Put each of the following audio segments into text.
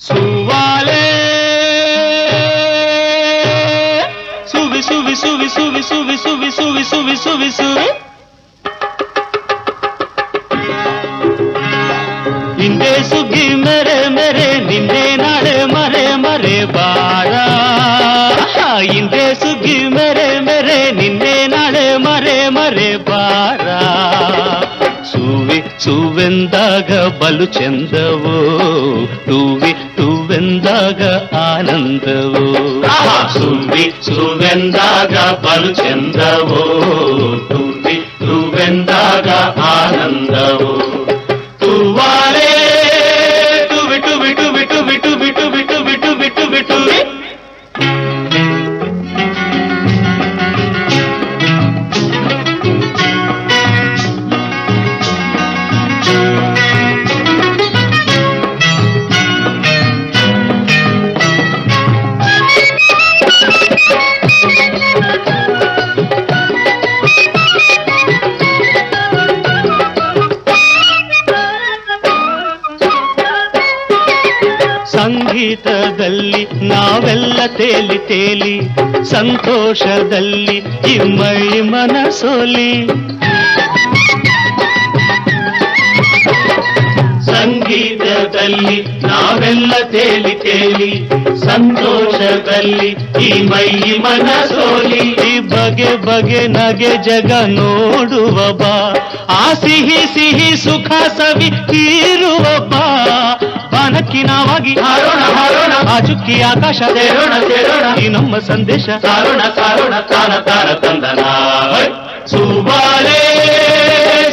ಸುವಾಲೆ ಸುವಿ ಸುವಿ ಸುವಿ ಸುವಿ ಸುವಿ ಸುವಿ ಸುವಿ ಸುವಿ ಸುವಿ ಸುವಿ ಹಿಂದೆ ಸುಗ್ಗಿ ಮೆರೆ ಮೆರೆ ನಿನ್ನೆ ನಾಳೆ ಮರೆ ಮರೆ ಬಾರ ಹಿಂದೆ ಸುಗ್ಗಿ ಮೆರೆ ಸುವೆಂದಾಗ ಬಲು ಚಂದವೋ ಟೂವಿ ಟೂವೆಂದಾಗ ಆನಂದವೋ ಸುವಿ ಸುವೆಂದಾಗ ಬಲು ಚಂದವೋ ಸಂಗೀತದಲ್ಲಿ ನಾವೆಲ್ಲ ತೇಲಿ ತೇಲಿ, ಸಂತೋಷದಲ್ಲಿ ಇಮ್ಮೈ ಮನಸೋಲಿ ಸಂಗೀತದಲ್ಲಿ ನಾವೆಲ್ಲ ತೇಲಿ ತೇಲಿ, ಸಂತೋಷದಲ್ಲಿ ಈ ಮೈ ಮನಸೋಲಿ ಬಗೆ ಬಗೆ ನಗೆ ಜಗ ನೋಡುವ ಬಾ, ಆ ಸಿಹಿ ಸಿಹಿ ಸುಖ ಸವಿ ಕೀರುವ ಬಾ. ಬಾನಕ್ಕಿ ನಾವಾಗಿ ಆ ಚುಕ್ಕಿ ಆಕಾಶ ಈ ನಮ್ಮ ಸಂದೇಶ. ಸಾರೋಣ ಸಾರೋಣ, ತಾನ ತಾನ ತಂದನ. ಸುಬಾಲೆ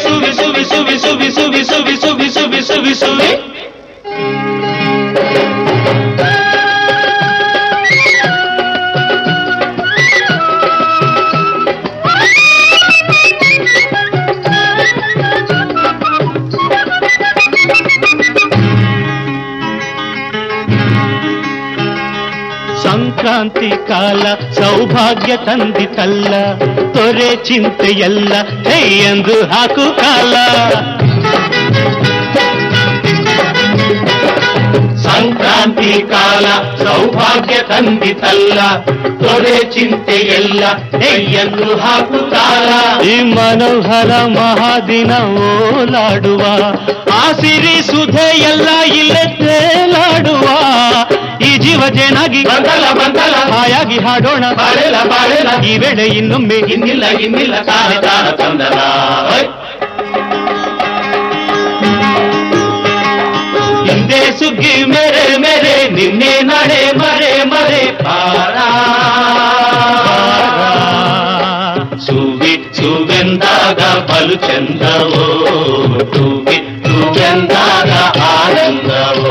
ಸುವಿ ಸುವಿ ಸುವಿ ಸುವಿ ಸುವಿ ಸುವಿ ಸುವಿ ಸುವಿ ಸುವಿ ಸುವಿ. ಸಂಕ್ರಾಂತಿ ಕಾಲ ಸೌಭಾಗ್ಯ ತಂದಿತಲ್ಲ. ತೊರೆ ಚಿಂತೆಯಲ್ಲ ಎಂದು ಹಾಕು ಕಾಲ. ಸಂಕ್ರಾಂತಿ ಕಾಲ ಸೌಭಾಗ್ಯ ತಂದಿತಲ್ಲ. ತೊರೆ ಚಿಂತೆಯಲ್ಲ ಎಂದು ಹಾಕು ಕಾಲ. ಈ ಮನೋಹರ ಮಹಾದಿನ ಓಲಾಡುವ. ಆಸಿರಿ ಸುಧೆಯಲ್ಲ ಇಲ್ಲ ಈ ಜೀವ ಜೇನಾಗಿ ಬಂದಲ್ಲ ಬಂದಲ್ಲ ಹಾಯಾಗಿ ಹಾಡೋಣ ಬಾಳೆಲ ಬಾಳೆಲ ಈ ವೇಳೆ ಇನ್ನೊಮ್ಮೆ ಇನ್ನಿಲ್ಲ ಇನ್ನಿಲ್ಲ ತಾನ ತಾನ ತಂದನ ಹಿಂದೆ ಸುಗ್ಗಿ ಮೆರೆ ಮೆರೆ ನಿನ್ನೆ ನಡೆ ಮರೆ ಮರೆ ಪಾರ ಸುವಿ ಸುವೆಂದಾಗ ಬಲು ಚಂದವೋ ತುವಿ ಸುವೆಂದಾಗ ಆನಂದವೋ